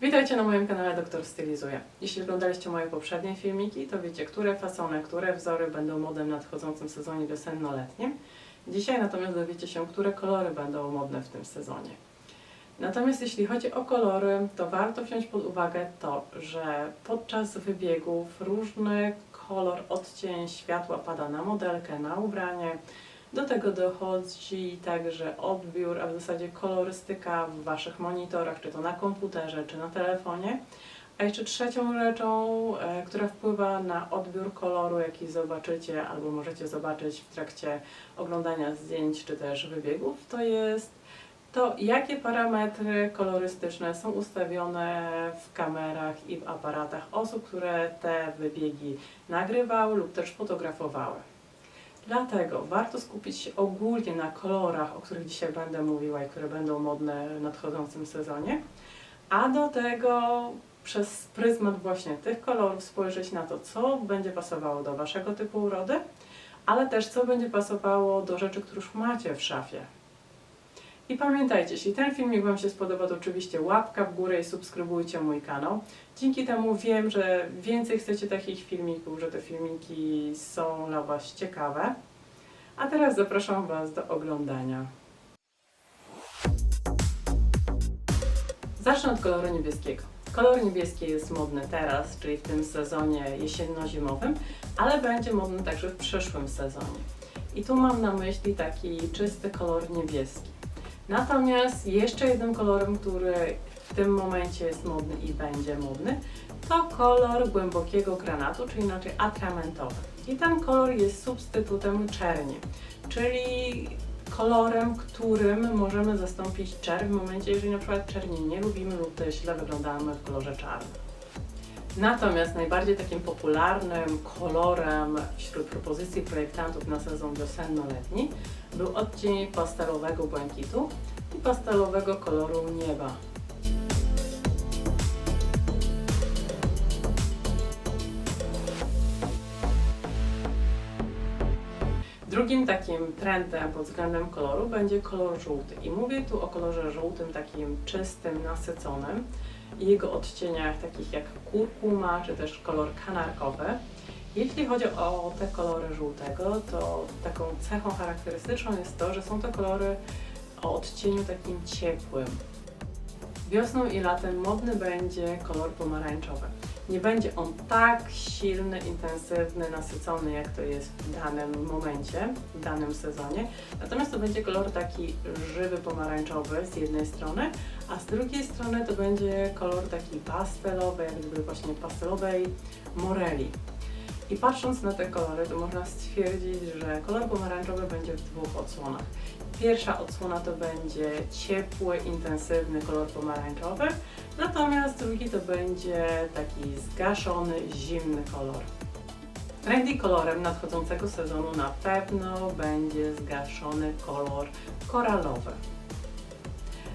Witajcie na moim kanale Doktor Stylizuje. Jeśli oglądaliście moje poprzednie filmiki, to wiecie, które fasony, które wzory będą modem w nadchodzącym sezonie wiosenno-letnim. Dzisiaj natomiast dowiecie się, które kolory będą modne w tym sezonie. Natomiast jeśli chodzi o kolory, to warto wziąć pod uwagę to, że podczas wybiegów różny kolor, odcień światła pada na modelkę, na ubranie. Do tego dochodzi także odbiór, a w zasadzie kolorystyka w Waszych monitorach, czy to na komputerze, czy na telefonie. A jeszcze trzecią rzeczą, e, która wpływa na odbiór koloru, jaki zobaczycie albo możecie zobaczyć w trakcie oglądania zdjęć czy też wybiegów, to jest to, jakie parametry kolorystyczne są ustawione w kamerach i w aparatach osób, które te wybiegi nagrywały lub też fotografowały. Dlatego warto skupić się ogólnie na kolorach, o których dzisiaj będę mówiła i które będą modne w nadchodzącym sezonie, a do tego przez pryzmat właśnie tych kolorów spojrzeć na to, co będzie pasowało do Waszego typu urody, ale też co będzie pasowało do rzeczy, które już macie w szafie. I pamiętajcie, jeśli ten filmik Wam się spodoba, to oczywiście łapka w górę i subskrybujcie mój kanał. Dzięki temu wiem, że więcej chcecie takich filmików, że te filmiki są dla Was ciekawe. A teraz zapraszam Was do oglądania. Zacznę od koloru niebieskiego. Kolor niebieski jest modny teraz, czyli w tym sezonie jesienno-zimowym, ale będzie modny także w przyszłym sezonie. I tu mam na myśli taki czysty kolor niebieski. Natomiast jeszcze jednym kolorem, który w tym momencie jest modny i będzie modny, to kolor głębokiego granatu, czyli inaczej atramentowy. I ten kolor jest substytutem czerni, czyli kolorem, którym możemy zastąpić czerń w momencie, jeżeli na przykład czerni nie lubimy lub źle wyglądamy w kolorze czarnym. Natomiast najbardziej takim popularnym kolorem wśród propozycji projektantów na sezon wiosenno-letni był odcień pastelowego błękitu i pastelowego koloru nieba. Drugim takim trendem pod względem koloru będzie kolor żółty. I mówię tu o kolorze żółtym, takim czystym, nasyconym i jego odcieniach takich jak kurkuma, czy też kolor kanarkowy. Jeśli chodzi o te kolory żółtego, to taką cechą charakterystyczną jest to, że są to kolory o odcieniu takim ciepłym. Wiosną i latem modny będzie kolor pomarańczowy. Nie będzie on tak silny, intensywny, nasycony, jak to jest w danym momencie, w danym sezonie. Natomiast to będzie kolor taki żywy, pomarańczowy z jednej strony, a z drugiej strony to będzie kolor taki pastelowy, jak gdyby właśnie pastelowej moreli. I patrząc na te kolory, to można stwierdzić, że kolor pomarańczowy będzie w dwóch odsłonach. Pierwsza odsłona to będzie ciepły, intensywny kolor pomarańczowy, natomiast drugi to będzie taki zgaszony, zimny kolor. Trendy kolorem nadchodzącego sezonu na pewno będzie zgaszony kolor koralowy.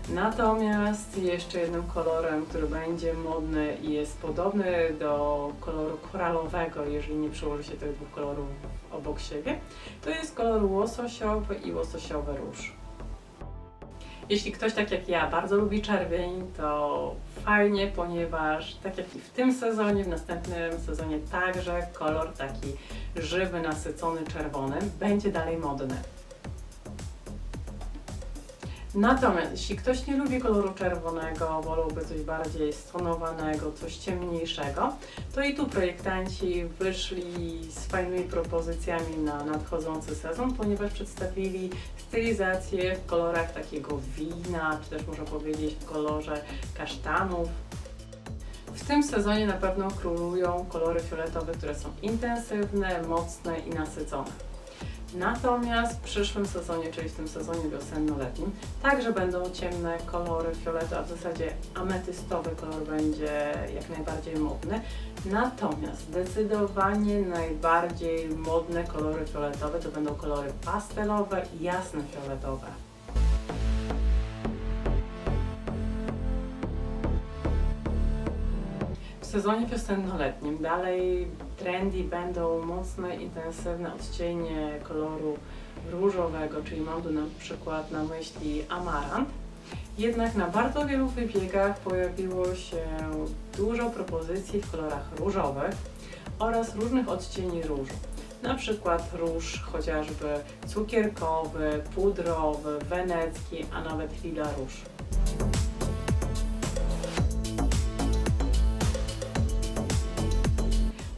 Natomiast jeszcze jednym kolorem, który będzie modny i jest podobny do koloru koralowego, jeżeli nie przełoży się tych dwóch kolorów obok siebie, to jest kolor łososiowy i łososiowy róż. Jeśli ktoś tak jak ja bardzo lubi czerwień, to fajnie, ponieważ tak jak i w tym sezonie, w następnym sezonie także kolor taki żywy, nasycony, czerwony będzie dalej modny. Natomiast jeśli ktoś nie lubi koloru czerwonego, wolałby coś bardziej stonowanego, coś ciemniejszego, to i tu projektanci wyszli z fajnymi propozycjami na nadchodzący sezon, ponieważ przedstawili stylizację w kolorach takiego wina, czy też można powiedzieć w kolorze kasztanów. W tym sezonie na pewno królują kolory fioletowe, które są intensywne, mocne i nasycone. Natomiast w przyszłym sezonie, czyli w tym sezonie wiosenno-letnim, także będą ciemne kolory fioletu, a w zasadzie ametystowy kolor będzie jak najbardziej modny. Natomiast zdecydowanie najbardziej modne kolory fioletowe to będą kolory pastelowe i jasne fioletowe. W sezonie wiosenno-letnim dalej trendy będą mocne, intensywne odcienie koloru różowego, czyli mam tu na przykład na myśli amarant. Jednak na bardzo wielu wybiegach pojawiło się dużo propozycji w kolorach różowych oraz różnych odcieni różu. Na przykład róż chociażby cukierkowy, pudrowy, wenecki, a nawet lila róż.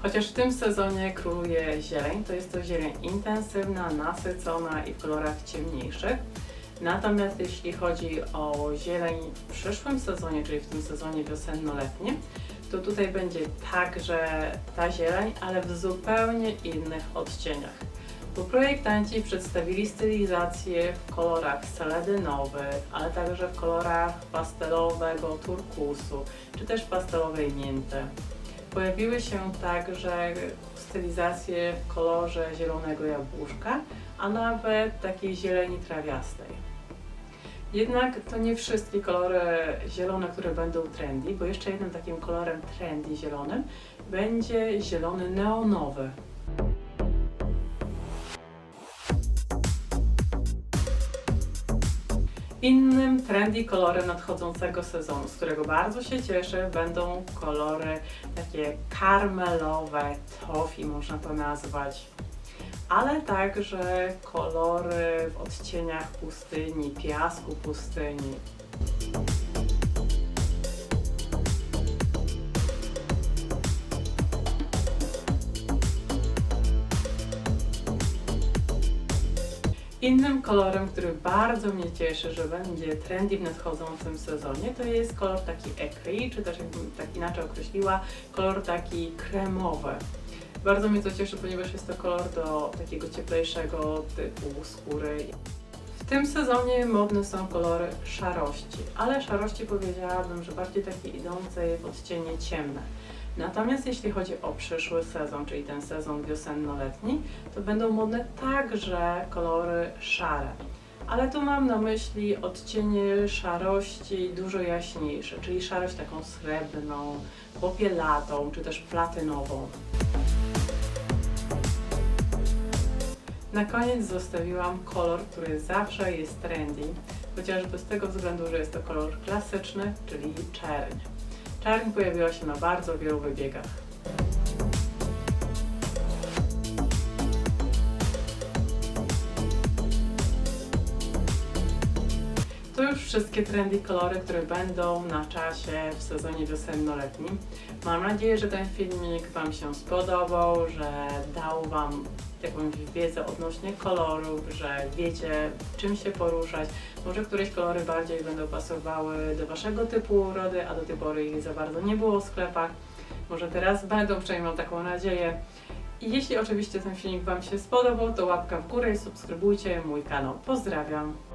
Chociaż w tym sezonie króluje zieleń, to jest to zieleń intensywna, nasycona i w kolorach ciemniejszych. Natomiast jeśli chodzi o zieleń w przyszłym sezonie, czyli w tym sezonie wiosenno-letnim, to tutaj będzie także ta zieleń, ale w zupełnie innych odcieniach. Bo projektanci przedstawili stylizację w kolorach seledynowych, ale także w kolorach pastelowego turkusu, czy też pastelowej mięty. Pojawiły się także stylizacje w kolorze zielonego jabłuszka, a nawet takiej zieleni trawiastej. Jednak to nie wszystkie kolory zielone, które będą trendy, bo jeszcze jednym takim kolorem trendy zielonym będzie zielony neonowy. Innym trendy kolorem nadchodzącego sezonu, z którego bardzo się cieszę, będą kolory takie karmelowe, tofi można to nazwać, ale także kolory w odcieniach pustyni, piasku pustyni. Innym kolorem, który bardzo mnie cieszy, że będzie trendy w nadchodzącym sezonie, to jest kolor taki ecri, czy też jakbym tak inaczej określiła, kolor taki kremowy. Bardzo mnie to cieszy, ponieważ jest to kolor do takiego cieplejszego typu skóry. W tym sezonie modne są kolory szarości, ale szarości powiedziałabym, że bardziej takie idące w odcienie ciemne. Natomiast jeśli chodzi o przyszły sezon, czyli ten sezon wiosenno-letni, to będą modne także kolory szare. Ale tu mam na myśli odcienie szarości dużo jaśniejsze, czyli szarość taką srebrną, popielatą, czy też platynową. Na koniec zostawiłam kolor, który zawsze jest trendy, chociażby z tego względu, że jest to kolor klasyczny, czyli czerń. Czerń pojawiła się na bardzo wielu wybiegach. To już wszystkie trendy kolory, które będą na czasie w sezonie wiosenno-letnim. Mam nadzieję, że ten filmik Wam się spodobał, że dał Wam jakąś wiedzę odnośnie kolorów, że wiecie czym się poruszać. Może któreś kolory bardziej będą pasowały do Waszego typu urody, a do tej pory ich za bardzo nie było w sklepach. Może teraz będą, przynajmniej mam taką nadzieję. I jeśli oczywiście ten filmik Wam się spodobał, to łapka w górę i subskrybujcie mój kanał. Pozdrawiam!